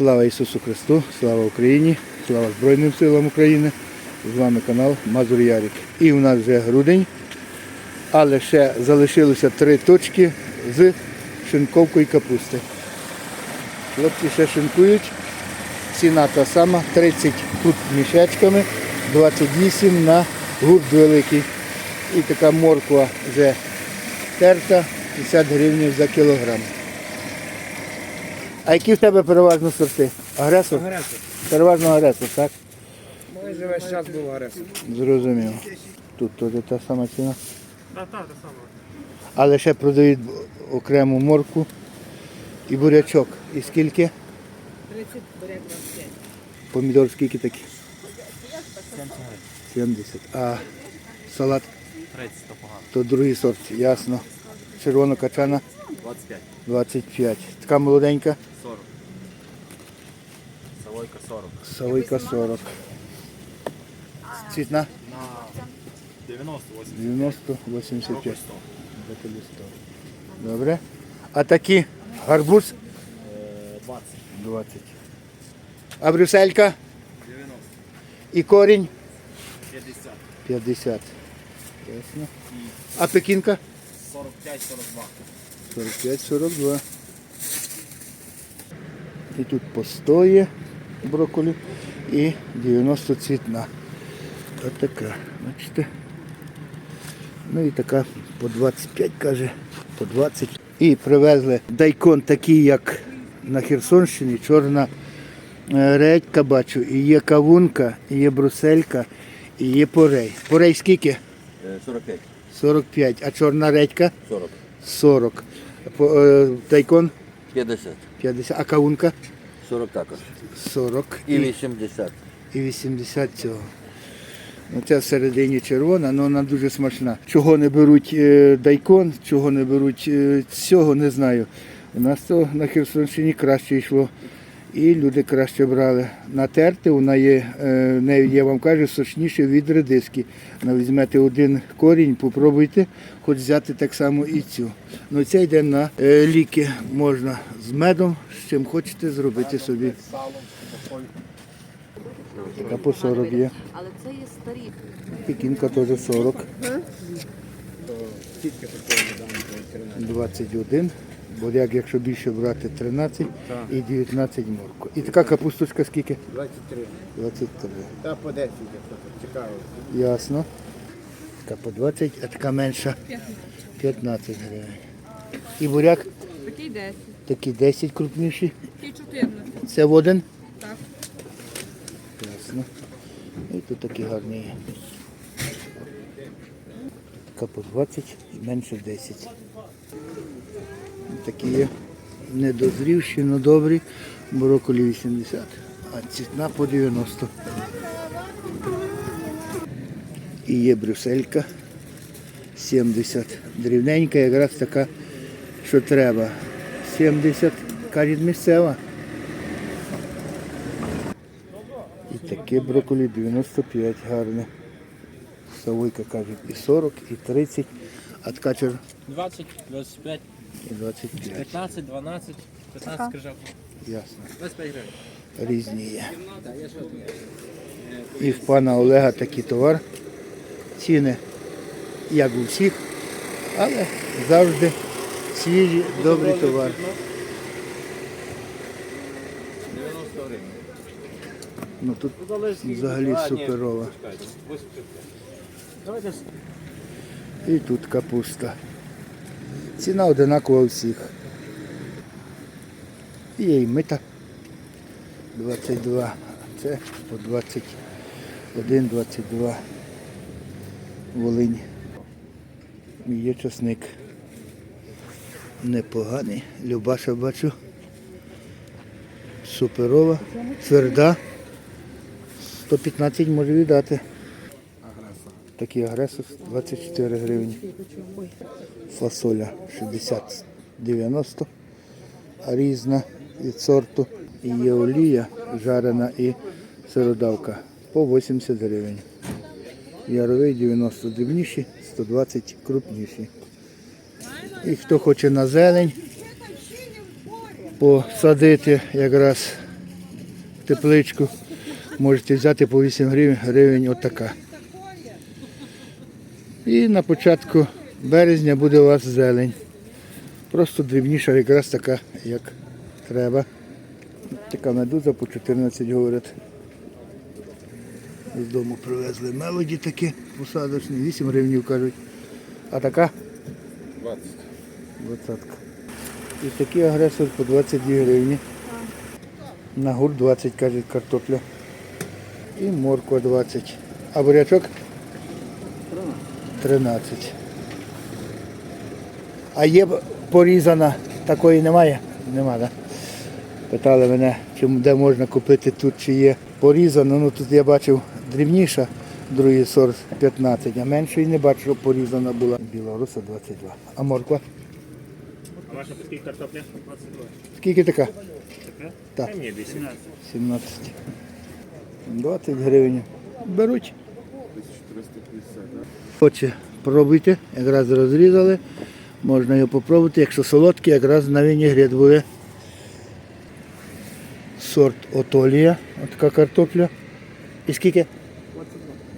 Слава Ісусу Христу, слава Україні, слава Збройним силам України. З вами канал Мазур Ярик. І у нас вже грудень, але ще залишилося три точки з шинковкою капусти. Хлопці ще шинкують. Ціна та сама, 30 тут мішечками, 28 на гурт великий. І така морква вже терта, 50 гривень за кілограм. А які в тебе переважно сорти? Агресор? Агресор. Переважно агресор, так? Майже весь час був агресор. Зрозумів. Тут теж та сама ціна. Так, так, те саме. Але ще продають окрему морку і бурячок. І скільки? 30 буряк 25. Помідор скільки такі? 70. А салат 30 то погано. то другий сорт, ясно. Червона качана 25. 25. Така молоденька, 40. Савойка 40. савойка 40. Цвітна На 90, 80. 90, 85. Року 100. Дати 100. Добре. А такі гарбуз Е, 20. 20. А брюсселька 90. і корінь 50. 50. Ясно. А пекінка? 45, 42. 45, 42. І тут постоє брокколі і 90 цвітна. Ось така, бачите. Ну і така по 25, каже, по 20. І привезли дайкон такий, як на Херсонщині, чорна е, редька бачу, і є кавунка, і є бруселька, і є порей. Порей скільки? Е, 45, 45, а чорна редька 40, 40. По- е, 50, 50, а кавунка 40 також. 40 І і, 80. і 80 цього. Ну, це всередині червона, але вона дуже смачна. Чого не беруть е, дайкон, чого не беруть е, цього, не знаю. У нас то на Херсонщині краще йшло. І люди краще брали. Натерти, вона є, е, я вам кажу, сочніше від редиски. Ну, візьмете один корінь, попробуйте, хоч взяти так само і цю. Ну це йде на е, ліки. Можна з медом, з чим хочете зробити собі. Така по 40 є. Але це є старі. Пекінка теж 40. 21. Буряк, якщо більше брати, 13 і 19 морку. І така капусточка скільки? 23. 23. Та по 10, якщо цікаво. Ясно. Така по 20, а така менша 15 гривень. І буряк Такий 10, такі 10 крупніші. такий 14. Це в один. Так. Ясно. І тут такі гарні є. Така по 20, і менше 10. Такі є недозрівші, але добрі. Брокколі 80, а цвітна по 90. І є брюсселька 70. Дрібненька, якраз така, що треба. 70, кажуть, місцева. І таке брокколі 95 гарне. Савойка кажуть і 40, і 30, а ткачер 20, 25, і 25. 15, 12, 15 крижак. Ясно. 25 гривень. Різні є. І в пана Олега такий товар. Ціни, як у всіх, але завжди свіжі, добрий товар. Ну тут взагалі суперова. Давайте І тут капуста. Ціна одинакова у всіх. Є і мита 22, а це по 21, 22 Волинь. Є часник. Непоганий. Любаша бачу. Суперова, тверда. 115 може віддати. Такий агресор 24 гривні. Фасоля 60-90, а різна від сорту. І є олія жарена і сиродавка по 80 гривень. Яровий 90 дрібніші, 120 крупніші. І хто хоче на зелень посадити якраз тепличку. Можете взяти по 8 гривень, гривень отака. І на початку березня буде у вас зелень. Просто дрібніша, якраз така, як треба. Така медуза по 14 говорять. З дому привезли мелоді такі посадочні, 8 гривень кажуть. А така? 20. Двадцятка. І такий агресор по 22 гривні. На гурт 20, кажуть, картопля. І морква 20. А бурячок? 13. А є порізана, такої немає? Нема, так? Да? Питали мене, де можна купити тут, чи є порізано. Ну тут я бачив дрібніша, другий сорт 15, а меншої не бачу, щоб порізана була. Білоруса 22. А морква? А ваша по скільки картопля? 22. Скільки така? Така? Так. Та ні, 18. 17. 20 гривень. Беруть. Хоче, пробуйте, якраз розрізали. Можна його попробувати. Якщо солодкий, якраз на вінігрет буде. Сорт отолія, така картопля. І скільки?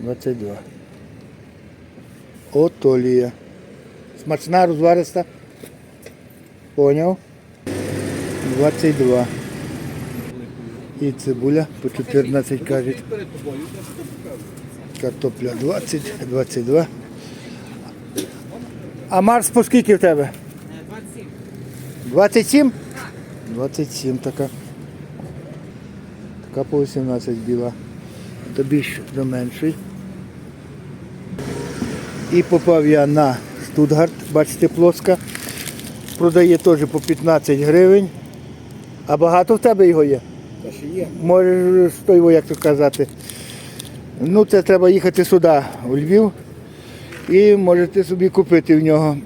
22. Отолія. Смачна, розвариста. Поняв? 22. І цибуля по 14 кажуть. Картопля 20, 22. А Марс по скільки в тебе? 27. 27? 27 така. Така по 18 біла. До більш до меншої. І попав я на Штутгарт, бачите, плоска. Продає теж по 15 гривень. А багато в тебе його є? Та ще є. Можеш той, во, як то казати. Ну, це треба їхати сюди, у Львів, і можете собі купити в нього.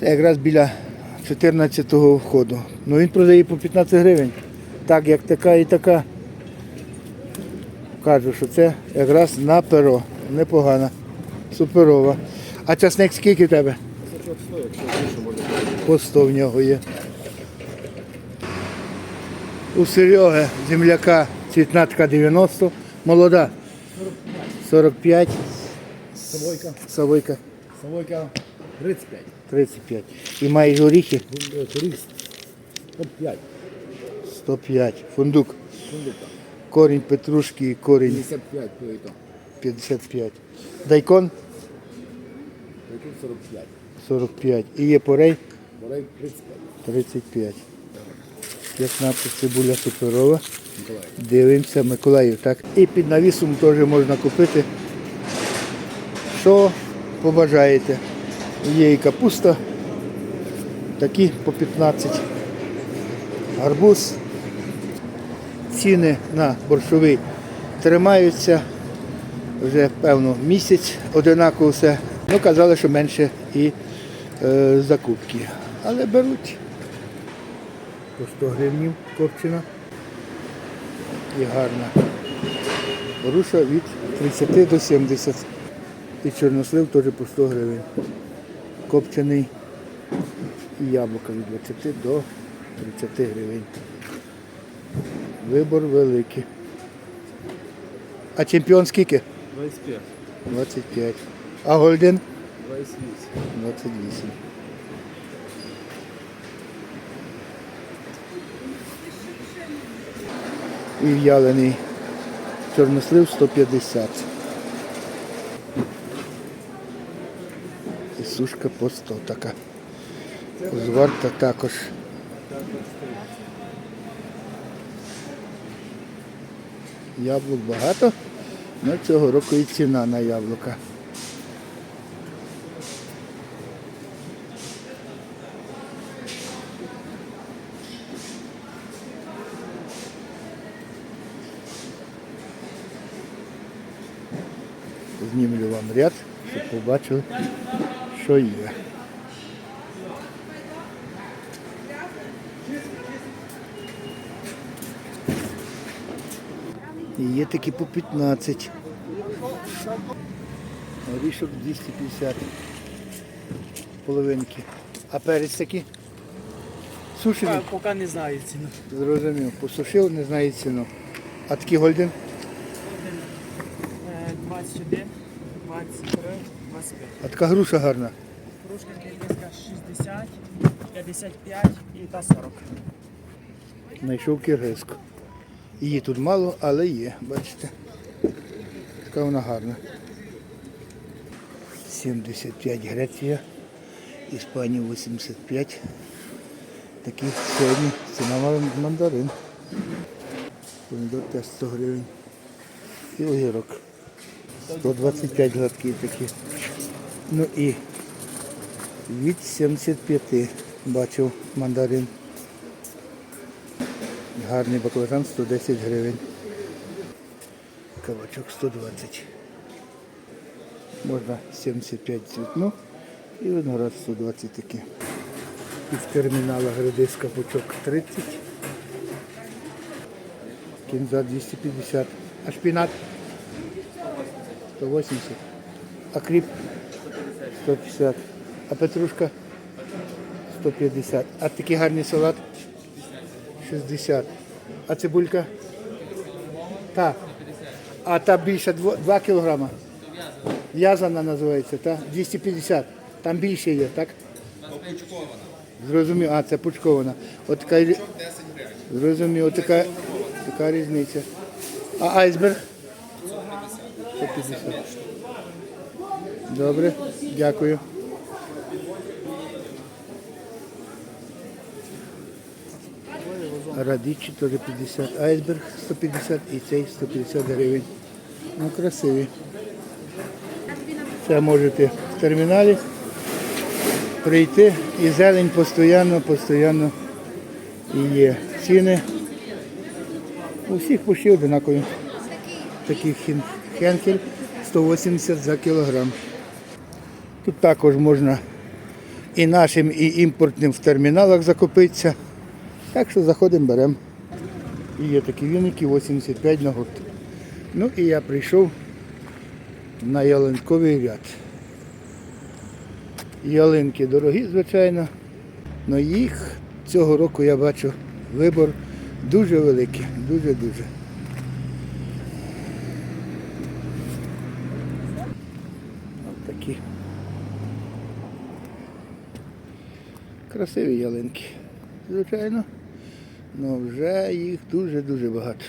Це якраз біля 14-го входу. Ну він продає по 15 гривень. Так, як така і така. Кажу, що це якраз на перо. Непогана. Суперова. А часник скільки тебе? По 100 в нього є. У Сереги земляка цвітнатка 90, молода 45. Савойка. Савойка Савойка 35. 35. І маєш горіхи Турист. Топ 5. 105. Фундук. Фундука. Корінь петрушки і корінь 55 то і то. 55. Дайкон Тут 45. 45. І є порей Борей 35. 35. 15 цибуля суперова. Дивимося, Миколаїв, так. І під навісом теж можна купити. Що побажаєте. Є і капуста, такі по 15. Гарбуз. Ціни на борщовий тримаються вже певно місяць одинаково все. Ну, казали, що менше і е, закупки. Але беруть по 100 гривнів копчена і гарна. Груша від 30 до 70. І чорнослив теж по 100 гривень. Копчений і яблука від 20 до 30 гривень. Вибор великий. А чемпіон скільки? 25. 25. А Гольден? 28. 28. І в'ялений чорнослив 150. І сушка по 100 така. Зварта також. Яблук багато, але цього року і ціна на яблука. Знімлю вам ряд, щоб побачили, що є. І є такі по 15. Горішок 250. Половинки. А перець такі? Поки, поки не знаю ціну. Зрозумів. Посушив, не знаю ціну. А такий гольден? Е, 21, 23, 25. А така груша гарна. Кружка киргизька 60, 55 і та 40. Знайшов киргизку. Її тут мало, але є, бачите. Така вона гарна. 75 Греція, Іспанія 85. Такий сьогодні ціна ман- мандарин. Помідор теж 100 гривень. І огірок. 125 гладкі такі. Ну і від 75 бачив мандарин. Гарний баклажан 110 гривень. Кабачок 120. Можна 75 цвітну і виноград 120 такі. І в терміналах редиска пучок 30. Кінза 250. А шпінат 180. А кріп 150. А петрушка 150. А такий гарний салат 60. А цибулька? Так. А та більше 2 кілограма. В'язана називається, так? 250. Там більше є, так? Пучкована. Зрозумів, а це пучкована. От така Зрозумів, от така, така різниця. А айсберг? 150. Добре, дякую. Радичі теж 50, айсберг 150 і цей 150 гривень. Ну, красиві. Це можете в терміналі прийти і зелень постійно, постійно і є. Ціни у всіх почти одинакові. Такий хенкель 180 за кілограм. Тут також можна і нашим, і імпортним в терміналах закупитися. Так що заходимо, беремо. І є такі віники 85 на гурт. Ну і я прийшов на ялинковий ряд. Ялинки дорогі, звичайно, але їх цього року я бачу вибор дуже великий, дуже-дуже. Ось такі. Красиві ялинки, звичайно. але вже їх дуже-дуже багато.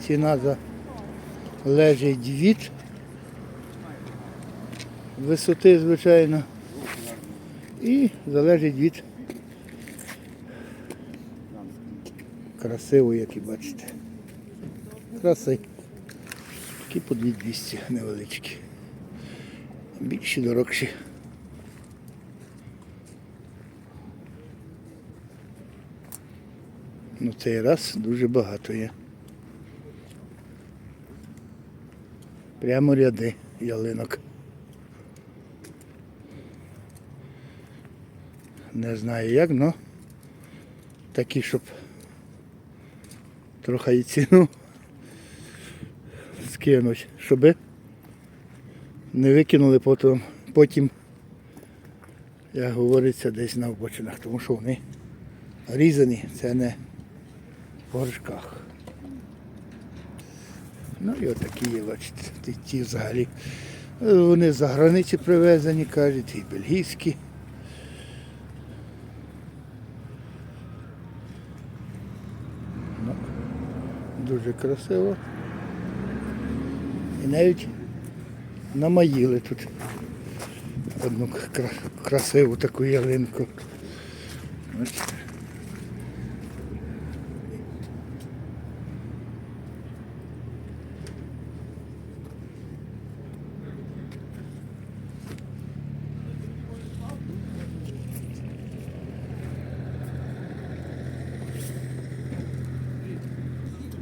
Ціна залежить від висоти, звичайно, і залежить від красивої, як і бачите. Краси. Такі по 2200 невеличкі. Більші дорогші. Ну цей раз дуже багато є. Прямо ряди ялинок. Не знаю як, але такі, щоб трохи і ціну скинуть, щоб не викинули потім, потім, як говориться, десь на обочинах, тому що вони різані, це не в горшках. Ну і отакі є, бачите, ті, взагалі. Вони з-за границі привезені, кажуть, і бельгійські. Ну, дуже красиво. І навіть намаїли тут одну красиву таку ялинку.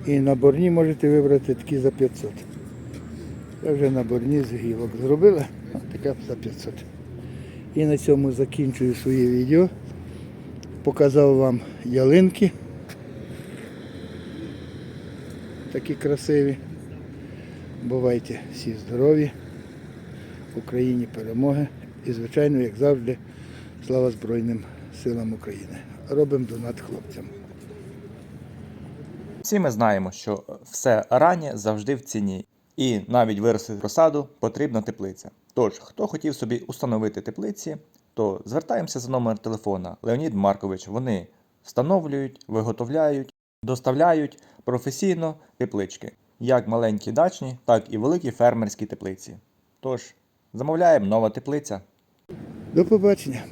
І наборні можете вибрати такі за 500. Це вже наборні з гілок зробили, а така за 500. І на цьому закінчую своє відео. Показав вам ялинки. Такі красиві. Бувайте всі здорові. Україні перемоги і, звичайно, як завжди, слава Збройним силам України. Робимо донат хлопцям. Всі ми знаємо, що все раннє завжди в ціні, і навіть виростити розсаду потрібна теплиця. Тож, хто хотів собі установити теплиці, то звертаємося за номер телефона Леонід Маркович. Вони встановлюють, виготовляють, доставляють професійно теплички, як маленькі дачні, так і великі фермерські теплиці. Тож, замовляємо нова теплиця. До побачення.